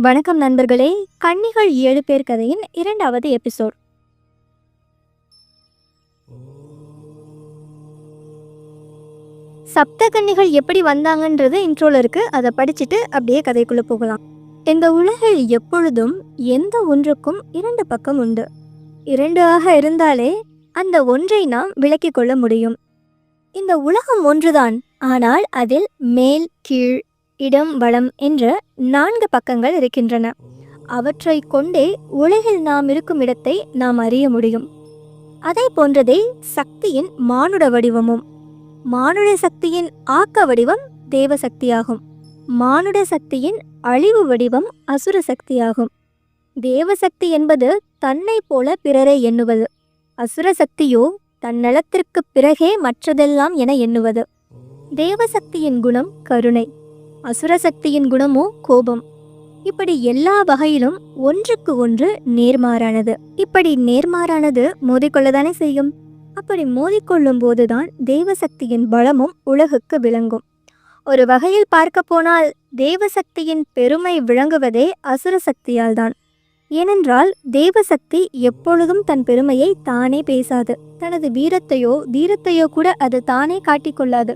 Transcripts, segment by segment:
வணக்கம் நண்பர்களே. கன்னிகள் ஏழு பேர் கதையின் இரண்டாவது எபிசோட். சப்த கன்னிகள் எப்படி வந்தாங்கன்றது இன்ட்ரோல இருக்கு. அதை படிச்சுட்டு அப்படியே கதைக்குள்ள போகலாம். இந்த உலகில் எப்பொழுதும் எந்த ஒன்றுக்கும் இரண்டு பக்கம் உண்டு. இரண்டு ஆக இருந்தாலே அந்த ஒன்றை நாம் விளக்கிக் கொள்ள முடியும். இந்த உலகம் ஒன்றுதான். ஆனால் அதில் மேல் கீழ் இடம் வளம் என்ற நான்கு பக்கங்கள் இருக்கின்றன. அவற்றை கொண்டே உலகில் நாம் இருக்கும் இடத்தை நாம் அறிய முடியும். அதை போன்றதே சக்தியின் மானுட வடிவமும். மானுட சக்தியின் ஆக்க வடிவம் தேவ சக்தியாகும். மானுட சக்தியின் அழிவு வடிவம் அசுர சக்தியாகும். தேவசக்தி என்பது தன்னை போல பிறரை எண்ணுவது. அசுர சக்தியோ தன்னலத்திற்கு பிறகே மற்றதெல்லாம் என எண்ணுவது. தேவசக்தியின் குணம் கருணை. அசுர சக்தியின் குணமோ கோபம். இப்படி எல்லா வகையிலும் ஒன்றுக்கு ஒன்று நேர்மாறானது. இப்படி நேர்மாறானது மோதிக்கொள்ளதானே செய்யும்? அப்படி மோதிக்கொள்ளும் போதுதான் தேவசக்தியின் பலமும் உலகுக்கு விளங்கும். ஒரு வகையில் பார்க்க போனால் தேவசக்தியின் பெருமை விளங்குவதே அசுர சக்தியால் தான் ஏனென்றால் தேவசக்தி எப்பொழுதும் தன் பெருமையை தானே பேசாது. தனது வீரத்தையோ தீரத்தையோ கூட அது தானே காட்டிக்கொள்ளாது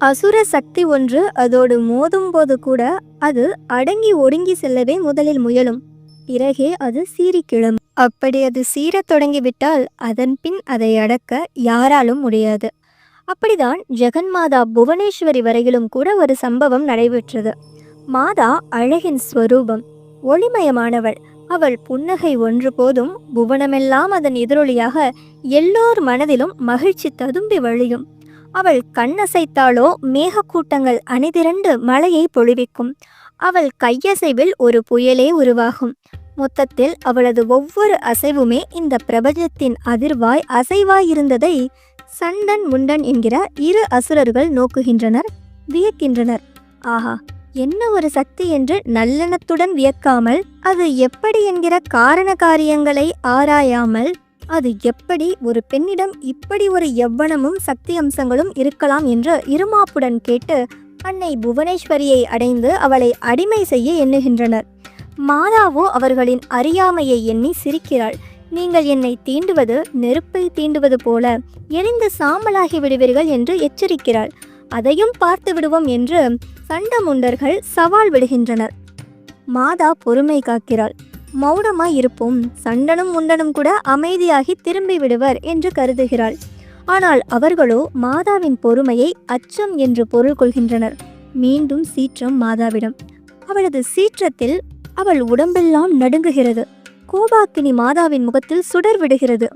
அசுர சக்தி ஒன்று அதோடு மோதும் போது கூட அது அடங்கி ஒடுங்கி செல்லவே முதலில் முயலும். பிறகே அது சீறி கிளம்பும் அப்படி அது சீரத் தொடங்கிவிட்டால் அதன் பின் அதை அடக்க யாராலும் முடியாது. அப்படிதான் ஜெகன் மாதா புவனேஸ்வரி வரையிலும் கூட ஒரு சம்பவம் நடைபெற்றது. மாதா அழகின் ஸ்வரூபம். ஒளிமயமானவள். அவள் புன்னகை ஒன்று போதும். புவனமெல்லாம் அதன் எதிரொலியாக எல்லோர் மனதிலும் மகிழ்ச்சி ததும்பி வழியும். அவள் கண்ணசைத்தாலோ மேகக்கூட்டங்கள் அணிதிரண்டு மழையை பொழிவிக்கும். அவள் கையசைவில் ஒரு புயலே உருவாகும். மொத்தத்தில் அவளது ஒவ்வொரு அசைவுமே இந்த பிரபஞ்சத்தின் அதிர்வாய் அசைவாயிருந்ததை சண்டன் முண்டன் என்கிற இரு அசுரர்கள் நோக்குகின்றனர் வியக்கின்றனர். ஆஹா என்ன ஒரு சக்தி என்று நல்லெண்ணத்துடன் வியக்காமல் அது எப்படி என்கிற காரண காரியங்களை ஆராயாமல் அது எப்படி ஒரு பெண்ணிடம் இப்படி ஒரு எவ்வனமும் சக்தி அம்சங்களும் இருக்கலாம் என்று இருமாப்புடன் கேட்டு அன்னை புவனேஸ்வரியை அடைந்து அவளை அடிமை செய்ய எண்ணுகின்றனர். மாதாவோ அவர்களின் அறியாமையை எண்ணி சிரிக்கிறாள். நீங்கள் என்னை தீண்டுவது நெருப்பை தீண்டுவது போல எரிந்து சாம்பலாகி விடுவீர்கள் என்று எச்சரிக்கிறாள். அதையும் பார்த்து விடுவோம் என்று சண்டமுண்டர்கள் சவால் விடுகின்றனர். மாதா பொறுமை காக்கிறாள். மௌனமாய் இருப்போம் சண்டனும் முண்டனும் கூட அமைதியாகி திரும்பி விடுவர் என்று கருதுகிறாள். ஆனால் அவர்களோ மாதாவின் பொறுமையை அச்சம் என்று பொருள் கொள்கின்றனர். மீண்டும் சீற்றம் மாதாவிடம். அவளது சீற்றத்தில் அவள் உடம்பெல்லாம் நடுங்குகிறது. கோபாக்கினி மாதாவின் முகத்தில் சுடர் விடுகிறது.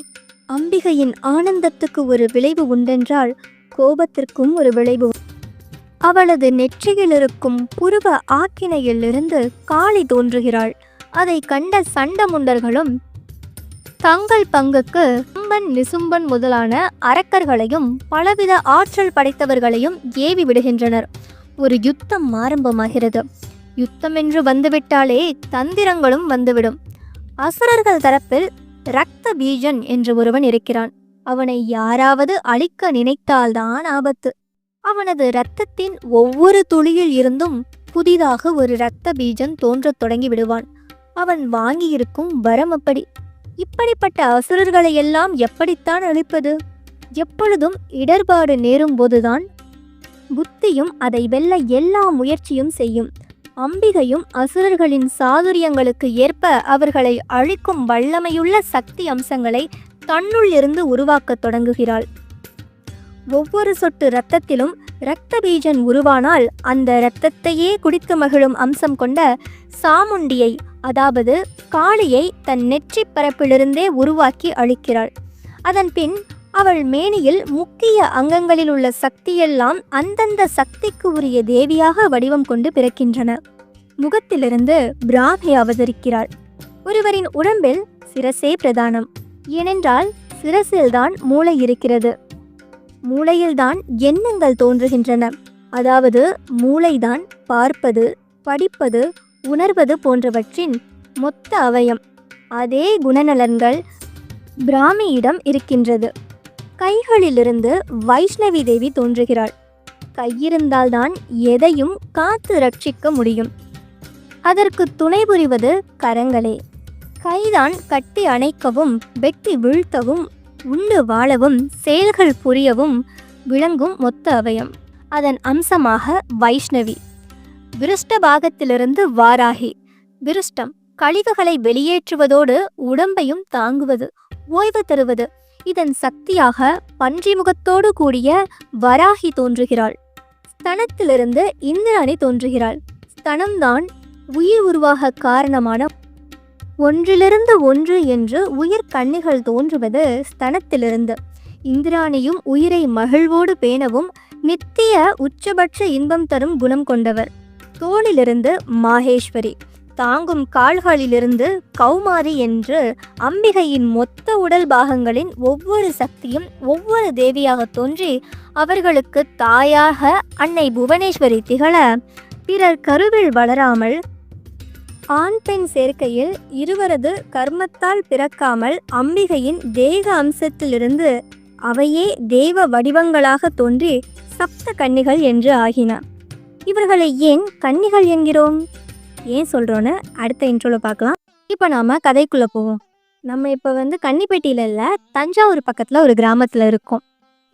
அம்பிகையின் ஆனந்தத்துக்கு ஒரு விளைவு உண்டென்றால் கோபத்திற்கும் ஒரு விளைவு. அவளது நெற்றியில் இருக்கும் புருவ ஆக்கினையிலிருந்து காளி தோன்றுகிறாள். அதை கண்ட சண்டமுண்டர்களும் தங்கள் பங்குக்கு கும்பன் நிசும்பன் முதலான அரக்கர்களையும் பலவித ஆற்றல் படைத்தவர்களையும் ஏவி விடுகின்றனர். ஒரு யுத்தம் ஆரம்பமாகிறது. யுத்தம் என்று வந்துவிட்டாலே தந்திரங்களும் வந்துவிடும். அசுரர்கள் தரப்பில் ரத்த பீஜன் என்று ஒருவன் இருக்கிறான். அவனை யாராவது அழிக்க நினைத்தால்தான் ஆபத்து. அவனது இரத்தத்தின் ஒவ்வொரு துளியில் இருந்தும் புதிதாக ஒரு இரத்த பீஜன் தோன்றத் தொடங்கி விடுவான். அவன் வாங்கியிருக்கும் வரம் அப்படி. இப்படிப்பட்ட அசுரர்களை எல்லாம் எப்படித்தான் அழிப்பது? எப்பொழுதும் இடர்பாடு நேரும் போதுதான். புத்தியும் அதை வெல்ல எல்லா முயற்சியும் செய்யும். அம்பிகையும் அசுரர்களின் சாதுரியங்களுக்கு ஏற்ப அவர்களை அழிக்கும் வல்லமையுள்ள சக்தி அம்சங்களை தன்னுள் இருந்து உருவாக்கத் தொடங்குகிறாள். ஒவ்வொரு சொட்டு இரத்தத்திலும் இரத்த பீஜன் உருவானால் அந்த இரத்தத்தையே குடித்து மகிழும் அம்சம் கொண்ட சாமுண்டியை அதாவது காளியை தன் நெற்றி பரப்பிலிருந்தே உருவாக்கி அழிக்கிறாள். அதன் பின் அவள் மேனியில் முக்கிய அங்கங்களில் உள்ள சக்தியெல்லாம் அந்தந்த சக்திக்கு உரிய தேவியாக வடிவம் கொண்டு பிறக்கின்றன. முகத்திலிருந்து பிராமி அவதரிக்கிறாள். ஒருவரின் உடம்பில் சிரசே பிரதானம். ஏனென்றால் சிரசில்தான் மூளை இருக்கிறது. மூளையில்தான் எண்ணங்கள் தோன்றுகின்றன. அதாவது மூளைதான் பார்ப்பது படிப்பது உணர்வது போன்றவற்றின் மொத்த அவயம் அதே குணநலன்கள் பிராமியிடம் இருக்கின்றது. கைகளிலிருந்து வைஷ்ணவி தேவி தோன்றுகிறாள். கையிருந்தால்தான் எதையும் காத்து ரட்சிக்க முடியும். அதற்கு துணை புரிவது கரங்களே. கைதான் கட்டி அணைக்கவும் வெட்டி வீழ்த்தவும் உண்டு வாழவும் செயல்கள் புரியவும் விளங்கும் மொத்த அவயம். அதன் அம்சமாக வைஷ்ணவி. விருஷ்ட பாகத்திலிருந்து வாராகி. விருஷ்டம் கழிவுகளை வெளியேற்றுவதோடு உடம்பையும் தாங்குவது ஓய்வு தருவது. இதன் சக்தியாக பன்றி முகத்தோடு கூடிய வராகி தோன்றுகிறாள். ஸ்தனத்திலிருந்து இந்திராணி தோன்றுகிறாள். ஸ்தனம்தான் உயிர் உருவாக காரணமான ஒன்றிலிருந்து ஒன்று என்று உயிர் கண்ணிகள் தோன்றுவது ஸ்தனத்திலிருந்து. இந்திராணியும் உயிரை மகிழ்வோடு பேணவும் நித்திய உச்சபட்ச இன்பம் தரும் குணம் கொண்டவர். தோளிலிருந்து மாகேஸ்வரி தாங்கும் கால்களிலிருந்து கௌமாரி என்று அம்பிகையின் மொத்த உடல் பாகங்களின் ஒவ்வொரு சக்தியும் ஒவ்வொரு தேவியாக தோன்றி அவர்களுக்கு தாயாக அன்னை புவனேஸ்வரி திகழ பிறர் கருவில் வளராமல் ஆண் பெண் சேர்க்கையில் இருவரது கர்மத்தால் பிறக்காமல் அம்பிகையின் தேக அம்சத்திலிருந்து அவையே தெய்வ வடிவங்களாக தோன்றி சப்த கன்னிகள் என்று ஆகின. இவர்களை ஏன் கன்னிகள் என்கிறோம்? ஏன் சொல்கிறோன்னு அடுத்த இன்ட்ரோவில் பார்க்கலாம். இப்போ நாம் கதைக்குள்ளே போவோம். நம்ம இப்போ வந்து கன்னிப்பேட்டியில் இல்லை தஞ்சாவூர் பக்கத்தில் ஒரு கிராமத்தில் இருக்கோம்.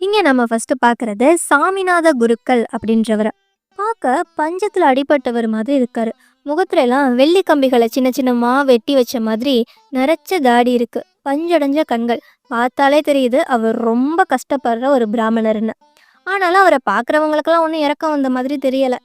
இங்கே நம்ம ஃபஸ்ட்டு பார்க்குறது சாமிநாத குருக்கள் அப்படின்றவரை. பார்க்க பஞ்சத்தில் அடிபட்டவர் மாதிரி இருக்கார். முகத்துல எல்லாம் வெள்ளி கம்பிகளை சின்ன சின்னமாக வெட்டி வச்ச மாதிரி நிறைச்ச தாடி இருக்குது பஞ்சடைஞ்ச கண்கள். பார்த்தாலே தெரியுது அவர் ரொம்ப கஷ்டப்படுற ஒரு பிராமணர்னு. ஆனாலும் அவரை பார்க்குறவங்களுக்கெல்லாம் ஒன்றும் இறக்கம் வந்த மாதிரி தெரியலை.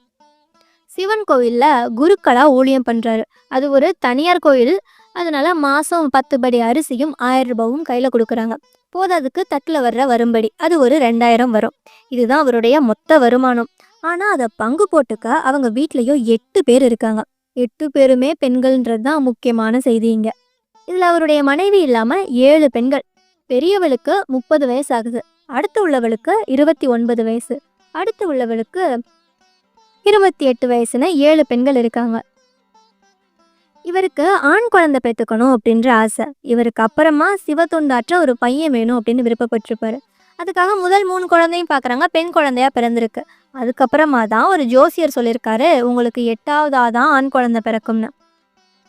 சிவன் கோவிலில் குருக்களாக ஊழியம் பண்ணுறாரு அது ஒரு தனியார் கோயில். அதனால மாதம் பத்து படி அரிசியும் ஆயிரம் ரூபாவும் கையில் கொடுக்குறாங்க. போதாதுக்கு தட்டில் வர்ற வரும்படி. அது ஒரு ரெண்டாயிரம் வரும். இதுதான் அவருடைய மொத்த வருமானம். ஆனால் அதை பங்கு போட்டுக்க அவங்க வீட்லயும் எட்டு பேர் இருக்காங்க. எட்டு பேருமே பெண்கள்ன்றது தான் முக்கியமான செய்தி இங்கே. இதில் அவருடைய மனைவி இல்லாமல் ஏழு பெண்கள். பெரியவளுக்கு முப்பது வயசு ஆகுது. அடுத்து உள்ளவளுக்கு இருபத்தி ஒன்பது வயசு. அடுத்து உள்ளவளுக்கு இருபத்தி எட்டு வயசுன்னு ஏழு பெண்கள் இருக்காங்க. இவருக்கு ஆண் குழந்தை பெற்றுக்கணும் அப்படின்ற ஆசை. இவருக்கு அப்புறமா சிவத்தொண்டாற்ற ஒரு பையன் வேணும் அப்படின்னு விருப்பப்பட்டிருப்பாரு. அதுக்காக முதல் மூணு குழந்தையும் பார்க்குறாங்க பெண் குழந்தையா பிறந்திருக்கு. அதுக்கப்புறமா தான் ஒரு ஜோசியர் சொல்லியிருக்காரு உங்களுக்கு எட்டாவதாக தான் ஆண் குழந்தை பிறக்கும்னு.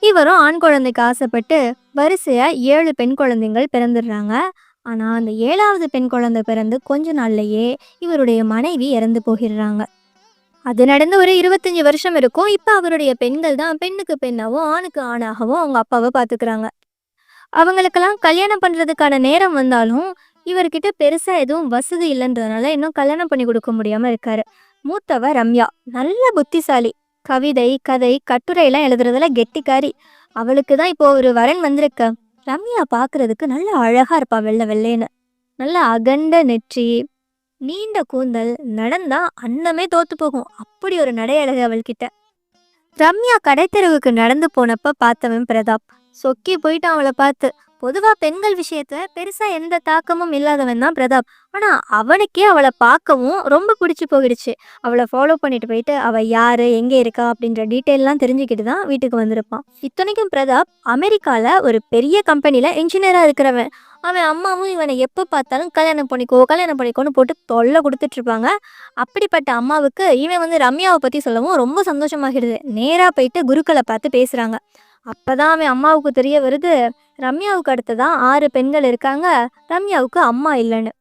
இவரும் ஆண் குழந்தைக்கு ஆசைப்பட்டு வரிசையாக ஏழு பெண் குழந்தைங்கள் பிறந்துடுறாங்க. ஆனால் அந்த ஏழாவது பெண் குழந்தை பிறந்து கொஞ்ச நாள்லயே இவருடைய மனைவி இறந்து போகிறாங்க அது நடந்து ஒரு இருபத்தஞ்சி வருஷம் இருக்கும். இப்போ அவருடைய பெண்கள் தான் பெண்ணுக்கு பெண்ணாகவும் ஆணுக்கு ஆணாகவும் அவங்க அப்பாவை பார்த்துக்கிறாங்க. அவங்களுக்கெல்லாம் கல்யாணம் பண்ணுறதுக்கான நேரம் வந்தாலும் இவர்கிட்ட பெருசாக எதுவும் வசதி இல்லைன்றதுனால இன்னும் கல்யாணம் பண்ணி கொடுக்க முடியாமல் இருக்காரு. மூத்தவ ரம்யா. நல்ல புத்திசாலி. கவிதை கதை கட்டுரையெல்லாம் எழுதுறதுல கெட்டிக்காரி. அவளுக்கு தான் இப்போ ஒரு வரன் வந்திருக்க. ரம்யா பார்க்கறதுக்கு நல்ல அழகாக இருப்பாள் வெள்ளை வெள்ளைன்னு. நல்ல அகண்ட நெற்றி நீண்ட கூந்தல் நடந்தா அன்னமே தோத்து போகும். அப்படி ஒரு நடையழகு அவள்கிட்ட. ரம்யா கடைத்தெருவுக்கு நடந்து போனப்ப பார்த்தவன் பிரதாப். சொக்கி போயிட்டான் அவளை பார்த்து. பொதுவா பெண்கள் விஷயத்துல பெருசா எந்த தாக்கமும் இல்லாதவன் தான் பிரதாப். ஆனா அவனுக்கே அவளை பார்க்கவும் ரொம்ப பிடிச்சி போயிடுச்சு. அவளை ஃபாலோ பண்ணிட்டு போயிட்டு அவள் யாரு எங்க இருக்கா அப்படின்ற டீட்டெயில்லாம் தெரிஞ்சுக்கிட்டு தான் வீட்டுக்கு வந்திருப்பான். இத்தனைக்கும் பிரதாப் அமெரிக்கால ஒரு பெரிய கம்பெனில இன்ஜினியரா இருக்கிறவன். அவன் அம்மாவும் இவனை எப்போ பார்த்தாலும் கல்யாணம் பண்ணிக்கோ கல்யாணம் பண்ணிக்கோன்னு போட்டு தொல்லை கொடுத்துட்ருப்பாங்க அப்படிப்பட்ட அம்மாவுக்கு இவன் வந்து ரம்யாவை பற்றி சொல்லவும் ரொம்ப சந்தோஷமாகிடுது. நேராக போயிட்டு குருக்களை பார்த்து பேசுகிறாங்க அப்போ தான் அவன் அம்மாவுக்கு தெரிய வருது ரம்யாவுக்கு அடுத்ததான் ஆறு பெண்கள் இருக்காங்க. ரம்யாவுக்கு அம்மா இல்லைன்னு.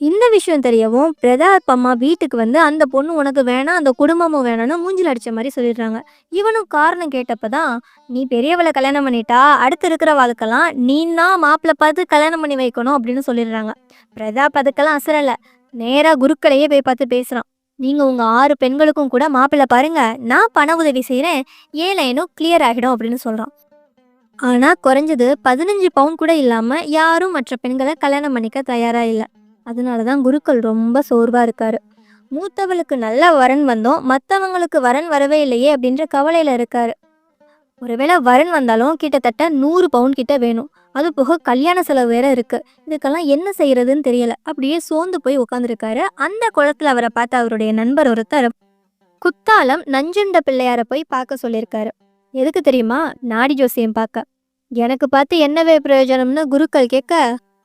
இந்த விஷயம் தெரியவும் பிரதாப் அம்மா வீட்டுக்கு வந்து அந்த பொண்ணு உனக்கு வேணாம் அந்த குடும்பமும் வேணாம்னு மூஞ்சில் அடித்த மாதிரி சொல்லிடுறாங்க. இவனும் காரணம் கேட்டப்பதான் நீ பெரியவளை கல்யாணம் பண்ணிட்டா அடுத்து இருக்கிற வாழ்க்கெல்லாம் நீ தான் மாப்பிள்ளை பார்த்து கல்யாணம் பண்ணி வைக்கணும் அப்படின்னு சொல்லிடுறாங்க. பிரதாப் அதுக்கெல்லாம் அசரலை. நேராக குருக்களையே போய் பார்த்து பேசுகிறான் நீங்கள் உங்கள் ஆறு பெண்களுக்கும் கூட மாப்பிள்ளை பாருங்கள் நான் பண உதவி செய்கிறேன் ஏன் லைனும் கிளியர் ஆகிடும் அப்படின்னு சொல்கிறான் ஆனா குறைஞ்சது பதினஞ்சு பவுன் கூட இல்லாம யாரும் மற்ற பெண்களை கல்யாணம் பண்ணிக்க தயாரா இல்லை. அதனால தான் குருக்கள் ரொம்ப சோர்வா இருக்காரு. மூத்தவளுக்கு நல்ல வரன் வந்தோம் மற்றவங்களுக்கு வரன் வரவே இல்லையே அப்படின்ற கவலையில இருக்காரு. ஒருவேளை வரன் வந்தாலும் கிட்டத்தட்ட நூறு பவுன் கிட்ட வேணும். அது போக கல்யாண செலவு வேற இருக்கு. இதுக்கெல்லாம் என்ன செய்யறதுன்னு தெரியல. அப்படியே சோர்ந்து போய் உட்காந்துருக்காரு அந்த குளத்துல அவரை பார்த்த அவருடைய நண்பர் ஒருத்தர் குத்தாலம் நஞ்சுண்ட பிள்ளையார போய் பார்க்க சொல்லியிருக்காரு. எதுக்கு தெரியுமா? நாடி ஜோசியம் பார்க்க எனக்கு பார்த்து என்னவே பிரயோஜனம்னு குருக்கள் கேட்க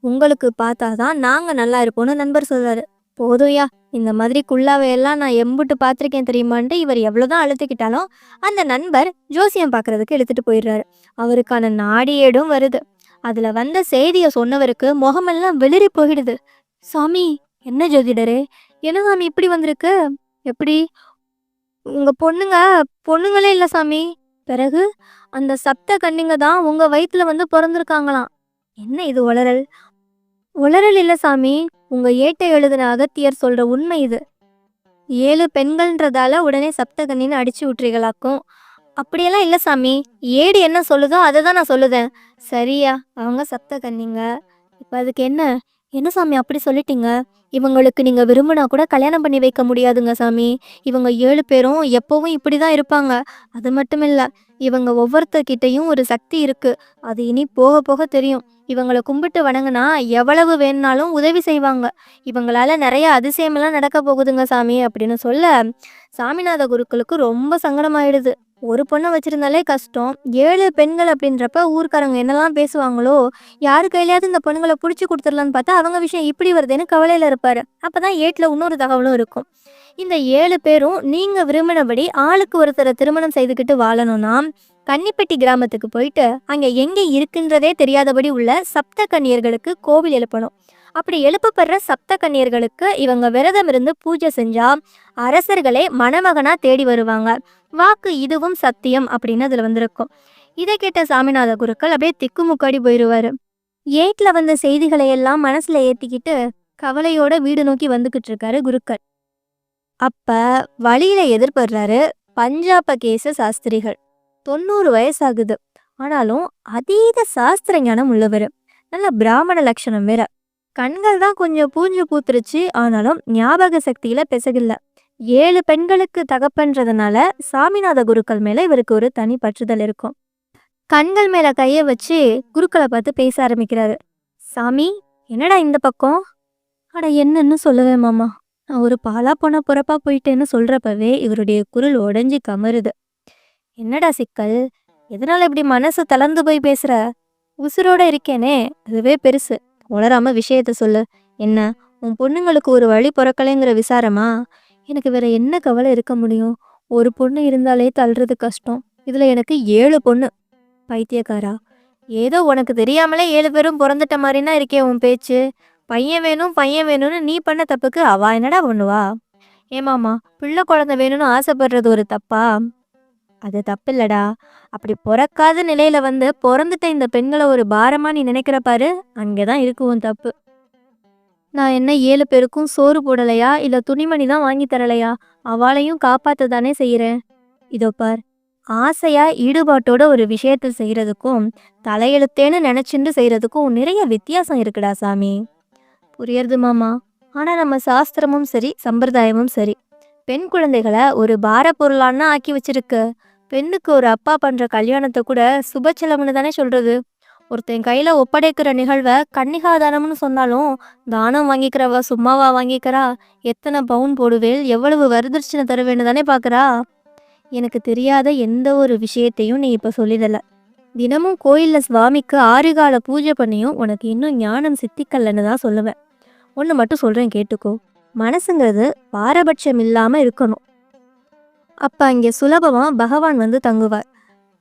உங்களுக்கு பார்த்தாதான் நாங்கள் நல்லா இருப்போம்னு நண்பர் சொல்றாரு. போதும்யா இந்த மாதிரி குள்ளாவையெல்லாம் நான் எம்புட்டு பார்த்துருக்கேன் தெரியுமான்ட்டு இவர் எவ்வளோதான் அழுத்துக்கிட்டாலும் அந்த நண்பர் ஜோசியம் பார்க்கறதுக்கு இழுத்துட்டு போயிடுறாரு. அவருக்கான நாடியேடும் வருது. அதில் வந்த செய்தியை சொன்னவருக்கு முகமெல்லாம் வெளிரி போயிடுது. சாமி என்ன ஜோதிடரே? என்ன சாமி இப்படி வந்திருக்கு? எப்படி? உங்கள் பொண்ணுங்க பொண்ணுங்களே இல்லை சாமி. பிறகு அந்த சப்த கன்னிங்க தான் உங்க வயிற்றுல வந்து பிறந்திருக்காங்களாம். என்ன இது உளறல்? உளறல் இல்ல சாமி உங்க ஏட்டை எழுதின அகத்தியர் சொல்ற உண்மை இது. ஏழு பெண்கள்ன்றதால உடனே சப்த கன்னின்னு அடிச்சு விட்டுறீங்களாக்கும். அப்படியெல்லாம் இல்லை சாமி ஏடு என்ன சொல்லுதோ அதை தான் நான் சொல்லுதேன். சரியா அவங்க சப்த கன்னிங்க. இப்போ அதுக்கு என்ன? என்ன சாமி அப்படி சொல்லிட்டீங்க? இவங்களுக்கு நீங்கள் விரும்பினா கூட கல்யாணம் பண்ணி வைக்க முடியாதுங்க சாமி. இவங்க ஏழு பேரும் எப்போவும் இப்படி தான் இருப்பாங்க. அது மட்டும் இல்லை இவங்க ஒவ்வொருத்தர்கிட்டையும் ஒரு சக்தி இருக்குது அது இனி போக போக தெரியும். இவங்களை கும்பிட்டு வணங்கினா எவ்வளவு வேணுனாலும் உதவி செய்வாங்க. இவங்களால நிறைய அதிசயமெல்லாம் நடக்க போகுதுங்க சாமி அப்படின்னு சொல்ல சாமிநாத குருக்களுக்கு ரொம்ப சங்கடமாயிடுது. ஒரு பொண்ணை வச்சுருந்தாலே கஷ்டம். ஏழு பெண்கள் அப்படின்றப்ப ஊர்க்காரங்க என்னெல்லாம் பேசுவாங்களோ யாரு கையிலையாவது இந்த பொண்ணுங்களை பிடிச்சி கொடுத்துடலான்னு பார்த்தா அவங்க விஷயம் இப்படி வருதுன்னு கவலையில் இருப்பார். அப்போ தான் ஏட்டில் இன்னொரு தகவலும் இருக்கும். இந்த ஏழு பேரும் நீங்கள் விரும்பினபடி ஆளுக்கு ஒருத்தரை திருமணம் செய்துக்கிட்டு வாழணும்னா கன்னிப்பட்டி கிராமத்துக்கு போயிட்டு அங்கே எங்கே இருக்குன்றதே தெரியாதபடி உள்ள சப்த கன்னியர்களுக்கு கோவில் எழுப்பணும். அப்படி எழுப்பப்படுற சப்த கன்னியர்களுக்கு இவங்க விரதம் இருந்து பூஜை செஞ்சா அரசர்களே மணமகனா தேடி வருவாங்க. வாக்கு இதுவும் சத்தியம் அப்படின்னு அதுல வந்திருக்கும். இதை கேட்ட சாமிநாத குருக்கள் அப்படியே திக்குமுக்காடி போயிடுவாரு ஏட்ல வந்த செய்திகளை எல்லாம் மனசுல ஏத்திக்கிட்டு கவலையோட வீடு நோக்கி வந்துகிட்டு இருக்காரு குருக்கள். அப்ப வழியில எதிர்படுறாரு பஞ்சாப கேச சாஸ்திரிகள். தொண்ணூறு வயசாகுது. ஆனாலும் அதீத சாஸ்திர ஞானம் உள்ளவர். நல்ல பிராமண லட்சணம் வேற. கண்கள் தான் கொஞ்சம் பூஞ்சு பூத்துருச்சு. ஆனாலும் ஞாபக சக்தியில பெசகில்ல ஏழு பெண்களுக்கு தகப்பன்றதுனால சாமிநாத குருக்கள் மேல இவருக்கு ஒரு தனி பற்றுதல் இருக்கும். கண்கள் மேல கைய வச்சு குருக்களை பார்த்து பேச ஆரம்பிக்கிறாரு. சாமி என்னடா இந்த பக்கம்? அட என்னன்னு சொல்லவே மாமா. நான் ஒரு பாலா போன புறப்பா போயிட்டேன்னு சொல்றப்பவே இவருடைய குரல் உடஞ்சி கமருது. என்னடா சிக்கல்? எதனால இப்படி மனசு தளர்ந்து போய் பேசுற? உசுரோட இருக்கேனே அதுவே பெருசு. உளராம விஷயத்த சொல்லு. என்ன உன் பொண்ணுங்களுக்கு ஒரு வழி பிறக்கலைங்கிற விசாரமா? எனக்கு வேற என்ன கவலை இருக்க முடியும்? ஒரு பொண்ணு இருந்தாலே தள்ளுறது கஷ்டம். இதுல எனக்கு ஏழு பொண்ணு. பைத்தியக்காரா? ஏதோ உனக்கு தெரியாமலே ஏழு பேரும் பிறந்துட்ட மாதிரினா இருக்கே உன் பேச்சு. பையன் வேணும் பையன் வேணும்னு நீ பண்ண தப்புக்கு அவ என்னடா பண்ணுவா? ஏமாமா பிள்ளை குழந்தை வேணும்னு ஆசைப்படுறது ஒரு தப்பா? அது தப்பில்லடா. அப்படி பிறக்காத நிலையில வந்து பிறந்துட்ட இந்த பெண்களை ஒரு பாரமா நீ நினைக்கிற பாரு அங்கேதான் இருக்கு உன் தப்பு. நான் என்ன ஏழு பேருக்கும் சோறு போடலையா? இல்ல துணிமணி தான் வாங்கி தரலையா? அவளையும் காப்பாற்ற தானே செய்யறேன். இதோ பார் ஆசையா ஈடுபாட்டோட ஒரு விஷயத்த செய்யறதுக்கும் தலையெழுத்தேன்னு நினைச்சுண்டு செய்யறதுக்கும் நிறைய வித்தியாசம் இருக்குடா சாமி. புரியறது மாமா. ஆனா நம்ம சாஸ்திரமும் சரி சம்பிரதாயமும் சரி. பெண் குழந்தைகளை ஒரு பார பொருளான்னா ஆக்கி வச்சிருக்கு. பெண்ணுக்கு ஒரு அப்பா பண்ற கல்யாணத்தை கூட சுபச்செலவுன்னு தானே சொல்றது. ஒருத்தன் கையில ஒப்படைக்கிற நிகழ்வை கன்னிகாதானம்னு சொன்னாலும் தானம் வாங்கிக்கிறவ சும்மாவா வாங்கிக்கிறா? எத்தனை பவுன் போடுவேல்? எவ்வளவு வரதட்சணை தருவேன்னு தானே பாக்குறா? எனக்கு தெரியாத எந்த ஒரு விஷயத்தையும் நீ இப்ப சொல்லிடல. தினமும் கோயில்ல சுவாமிக்கு ஆறு கால பூஜை பண்ணியும் உனக்கு இன்னும் ஞானம் சித்திக்கலன்னு தான் சொல்லுவேன். ஒன்று மட்டும் சொல்றேன் கேட்டுக்கோ. மனசுங்கிறது பாரபட்சம் இல்லாம இருக்கணும். அப்போ அங்கே சுலபமாக பகவான் வந்து தங்குவார்.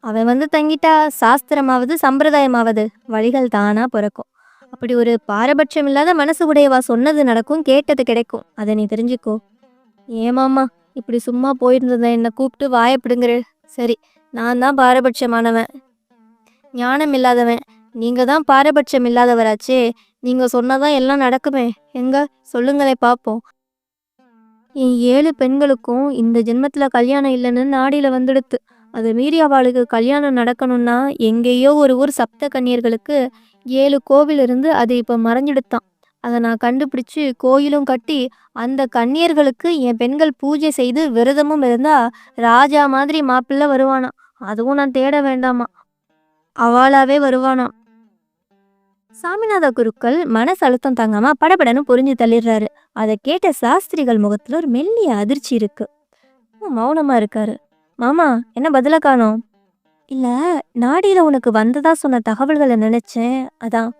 அவன் வந்து தங்கிட்டா சாஸ்திரமாவது சம்பிரதாயமாவது வழிகள் தானாக பிறக்கும். அப்படி ஒரு பாரபட்சம் இல்லாத மனசு உடையவா சொன்னது நடக்கும் கேட்டது கிடைக்கும். அதை நீ தெரிஞ்சுக்கோ. ஏமாம்மா இப்படி சும்மா போயிருந்ததை என்னை கூப்பிட்டு வாயப்பிடுங்கிற சரி நான் தான் பாரபட்சமானவன். ஞானம் இல்லாதவன். நீங்கள் தான் பாரபட்சம் இல்லாதவராச்சே. நீங்கள் சொன்னதான் எல்லாம் நடக்குமே. எங்க? சொல்லுங்களே பார்ப்போம் என் ஏழு பெண்களுக்கும் இந்த ஜென்மத்தில் கல்யாணம் இல்லைன்னு நாடியில் வந்துடுத்து. அதை மீறி அவளுக்கு கல்யாணம் நடக்கணும்னா எங்கேயோ ஒரு ஊர் சப்த கன்னியர்களுக்கு ஏழு கோவில் இருந்து அது இப்போ மறைஞ்சிடுத்தான். அதை நான் கண்டுபிடிச்சு கோயிலும் கட்டி அந்த கன்னியர்களுக்கு என் பெண்கள் பூஜை செய்து விரதமும் இருந்தால் ராஜா மாதிரி மாப்பிள்ளை வருவானா. அதுவும் நான் தேட வேண்டாமா. அவளாவே வருவானாம் சாமிநாத குருக்கள் மனசு அழுத்தம் தாங்காம படபடன்னு புரிஞ்சு தள்ளிடுறாரு. அதை கேட்ட சாஸ்திரிகள் முகத்துல ஒரு மெல்லிய அதிர்ச்சி இருக்கு. மௌனமா இருக்காரு. மாமா என்ன பதில காணோம்? இல்ல நாடியில உனக்கு வந்ததா சொன்ன தகவல்களை நினைச்சேன். அதான்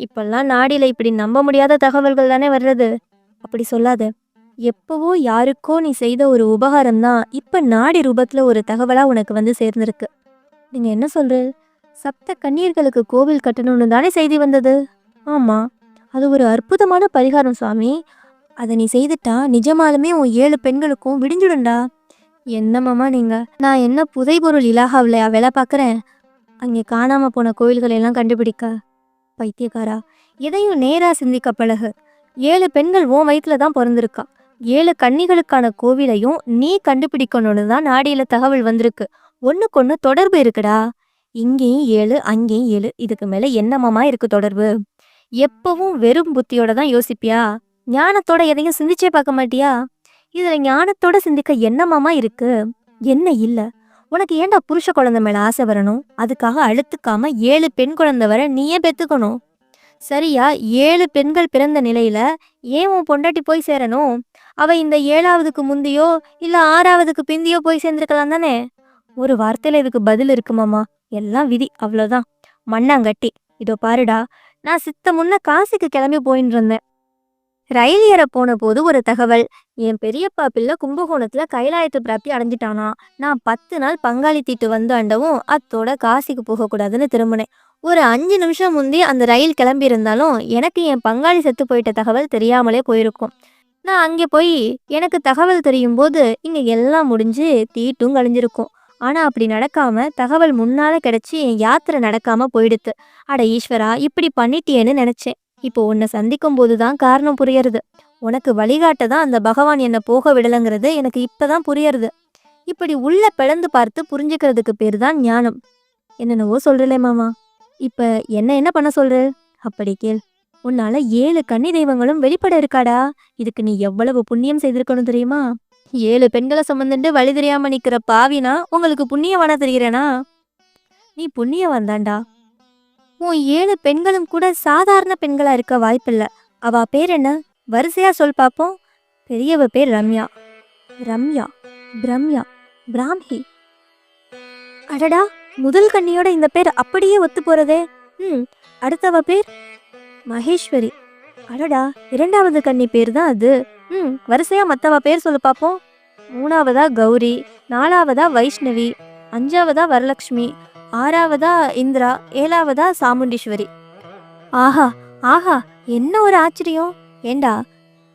இப்பெல்லாம் நாடியில இப்படி நம்ப முடியாத தகவல்கள் தானே வர்றது. அப்படி சொல்லாத. எப்பவோ யாருக்கோ நீ செய்த ஒரு உபகாரம் தான் இப்ப நாடி ரூபத்துல ஒரு தகவலா உனக்கு வந்து சேர்ந்திருக்கு. நீங்க என்ன சொல்ற? சப்த கண்ணீர்களுக்கு கோவில் கட்டணும்னு தானே செய்தி வந்தது? ஆமாம் அது ஒரு அற்புதமான பரிகாரம் சுவாமி. அதை நீ செய்துட்டா நிஜமாலுமே உன் ஏழு பெண்களுக்கும் விடிஞ்சிடும்டா. என்னம்மாம்மா நீங்கள் நான் என்ன புதைபொருள் இலாகாவில் வேலை பார்க்குறேன்? அங்கே காணாமல் போன கோயில்களை எல்லாம் கண்டுபிடிக்க. பைத்தியக்காரா எதையும் நேராக சிந்திக்க பழகு. ஏழு பெண்கள் உன் வயிற்றுல தான் பிறந்திருக்கா. ஏழு கன்னிகளுக்கான கோவிலையும் நீ கண்டுபிடிக்கணும்னு தான் நாடியில் தகவல் வந்திருக்கு. ஒண்ணுக்கொண்ணு தொடர்பு இருக்குடா. இங்கேயும் ஏழு அங்கேயும் ஏழு. இதுக்கு மேல என்னமாமா இருக்கு தொடர்பு? எப்பவும் வெறும் புத்தியோட தான் யோசிப்பியா? ஞானத்தோட எதையும் சிந்திச்சே பார்க்க மாட்டியா? இதுல ஞானத்தோட சிந்திக்க என்னமாமா இருக்கு? என்ன இல்ல. உனக்கு ஏன்டா புருஷ குழந்தை மேல ஆசை வரணும்? அதுக்காக அழுத்துக்காம ஏழு பெண் குழந்தை வர நீயே பெத்துக்கணும். சரியா ஏழு பெண்கள் பிறந்த நிலையில ஏன் உன் பொண்டாட்டி போய் சேரணும்? அவ இந்த ஏழாவதுக்கு முந்தியோ இல்ல ஆறாவதுக்கு பிந்தியோ போய் சேர்ந்திருக்கலாம் தானே? ஒரு வார்த்தையில இதுக்கு பதில் இருக்குமாமா எல்லாம் விதி அவ்வளோதான் மண்ணாங்கட்டி இதோ பாருடா நான் சித்த முன்ன காசிக்கு கிளம்பி போயின்னு இருந்தேன் ரயில் ஏற போன போது ஒரு தகவல் என் பெரியப்பா பிள்ளை கும்பகோணத்துல கைலாயத்து பிராப்தி அடைஞ்சிட்டானா. நான் பத்து நாள் பங்காளி தீட்டு வந்து அண்டவும் அத்தோட காசிக்கு போகக்கூடாதுன்னு திரும்பினேன். ஒரு அஞ்சு நிமிஷம் முந்தி அந்த ரயில் கிளம்பி இருந்தாலும் எனக்கு என் பங்காளி செத்து போயிட்ட தகவல் தெரியாமலே போயிருக்கும். நான் அங்கே போய் எனக்கு தகவல் தெரியும் போது இங்கே எல்லாம் முடிஞ்சு தீட்டும் கழிஞ்சிருக்கும். ஆனால் அப்படி நடக்காம தகவல் முன்னால கிடைச்சி என் யாத்திரை நடக்காம போயிடுத்து. அட ஈஸ்வரா இப்படி பண்ணிட்டியேன்னு நினைச்சேன். இப்போ உன்னை சந்திக்கும் போது தான் காரணம் புரியறது. உனக்கு வழிகாட்ட தான் அந்த பகவான் என்னை போக விடலைங்கிறது எனக்கு இப்பதான் புரியறது. இப்படி உள்ள பிளந்து பார்த்து புரிஞ்சுக்கிறதுக்கு பேர் தான் ஞானம். என்னென்னவோ சொல்றலே மாமா. இப்ப என்ன என்ன பண்ண சொல்ற? அப்படி கேள். உன்னால ஏழு கன்னி தெய்வங்களும் வெளிப்பட இருக்காடா. இதுக்கு நீ எவ்வளவு புண்ணியம் செய்திருக்கணும் தெரியுமா? ஏழு பெண்களை சுமந்துட்டு வழி தெரியாம நிக்கிற பாவினா உங்களுக்கு புண்ணியவானா தெரிகிறேனா? நீ புண்ணியவான் தான்டா. உன் ஏழு பெண்களும் கூட சாதாரண பெண்களா இருக்க வாய்ப்பில்ல. அவ பேர் என்ன? வரிசையா சொல் பார்ப்போம் பெரியவ பேர் ரம்யா. ரம்யா. பிரம்யா. பிராம்ஹி. அடடா முதல் கண்ணியோட இந்த பேர் அப்படியே ஒத்து போறதே. ம் அடுத்தவ பேர் மகேஸ்வரி. அடடா இரண்டாவது கன்னி பேர் தான் அது. ம் வரிசையா மற்றவா பேர் சொல்லு பார்ப்போம் மூணாவதா கௌரி நாலாவதா வைஷ்ணவி அஞ்சாவதா வரலட்சுமி ஆறாவதா இந்திரா ஏழாவதா சாமுண்டீஸ்வரி. ஆஹா ஆஹா என்ன ஒரு ஆச்சரியம். ஏண்டா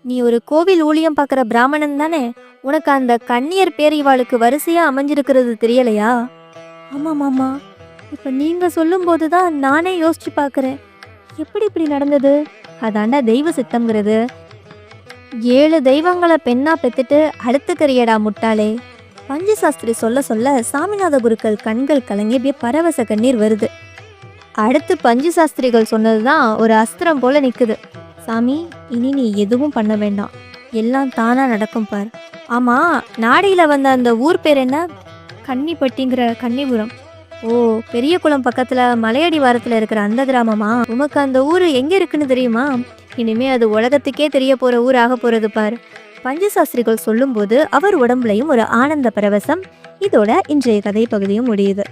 நீ ஒரு கோவில் ஊழியம் பார்க்குற பிராமணன் தானே? உனக்கு அந்த கன்னியர் பேர் இவாளுக்கு வரிசையாக அமைஞ்சிருக்கிறது தெரியலையா? ஆமாம் மாமா இப்போ நீங்கள் சொல்லும்போது தான் நானே யோசிச்சு பார்க்குறேன் எப்படி இப்படி நடந்தது? அதாண்டா தெய்வ சித்தங்கிறது ஏழு தெய்வங்களை பெண்ணா பெத்துட்டு அடுத்துக்கறியடா முட்டாளே. பஞ்சசாஸ்திரி சொல்ல சொல்ல சாமிநாத குருக்கள் கண்கள் கலங்கி அப்படியே பரவச கண்ணீர் வருது. அடுத்து பஞ்சு சாஸ்திரிகள் சொன்னதுதான் ஒரு அஸ்திரம் போல நிக்குது. சாமி இனி நீ எதுவும் பண்ண வேண்டாம். எல்லாம் தானா நடக்கும் பார். ஆமா நாடியில வந்த அந்த ஊர் பேர் என்ன? கன்னிப்பட்டிங்கிற கன்னிபுரம். ஓ பெரிய குளம் பக்கத்துல மலையடி வாரத்துல இருக்கிற அந்த கிராமமா? உமக்கு அந்த ஊரு எங்க இருக்குன்னு தெரியுமா? இனிமே அது உலகத்துக்கே தெரிய போற ஊராக போறது பார். பஞ்சசாஸ்திரிகள் சொல்லும்போது அவர் உடம்புலையும் ஒரு ஆனந்த பரவசம். இதோட இன்றைய கதை பகுதியும் முடியுது.